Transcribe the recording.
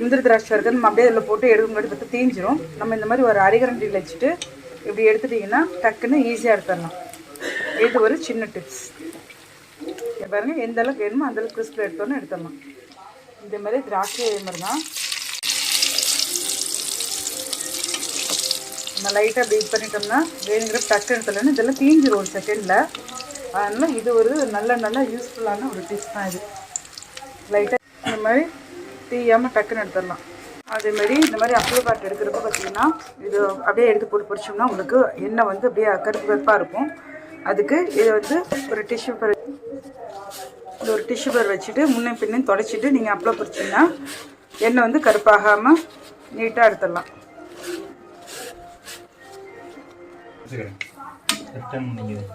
முந்திரி திராட்சை இருக்குது நம்ம அப்படியே அதில் போட்டு எடுக்க முன்னாடி பார்த்து தீஞ்சிரும். நம்ம இந்த மாதிரி ஒரு அரைகரண்டியில் வச்சுட்டு இப்படி எடுத்துட்டிங்கன்னா டக்குன்னு ஈஸியாக எடுத்துடலாம். இது ஒரு சின்ன டிப்ஸ் பாருங்கள் எந்த அளவுக்கு வேணுமோ அந்த அளவுக்கு கிறிஸ்பில் எடுத்தோன்னு எடுத்துடலாம். இந்த மாதிரி திராட்சை இதே மாதிரி தான். நம்ம லைட்டாக பீட் பண்ணிட்டோம்னா வேணுங்கிற டக்கு எடுத்துலன்னு இதெல்லாம் தீஞ்சிரும் ஒரு செகண்டில் அதனால் இது ஒரு நல்ல நல்ல யூஸ்ஃபுல்லான ஒரு டிப்ஸ் தான் இது. லைட்டாக இந்த மாதிரி தீயாமல் டக்குன்னு எடுத்துடலாம். அதேமாதிரி இந்த மாதிரி அப்ளை பாட்டு எடுக்கிறப்ப பார்த்தீங்கன்னா இது அப்படியே எடுத்து போட்டு பிடிச்சோம்னா உங்களுக்கு எண்ணெய் வந்து அப்படியே கருப்பு கருப்பாக இருக்கும். அதுக்கு இதை வந்து ஒரு டிஷ்யூ பேர் இது ஒரு டிஷ்யூ பேர் வச்சுட்டு முன்னே பின்னே தொடச்சிட்டு நீங்கள் அப்பளம் பிடிச்சிங்கன்னா எண்ணெய் வந்து கருப்பாகாமல் நீட்டாக எடுத்துடலாம். வச்சுக்கிறேன். நீங்கள்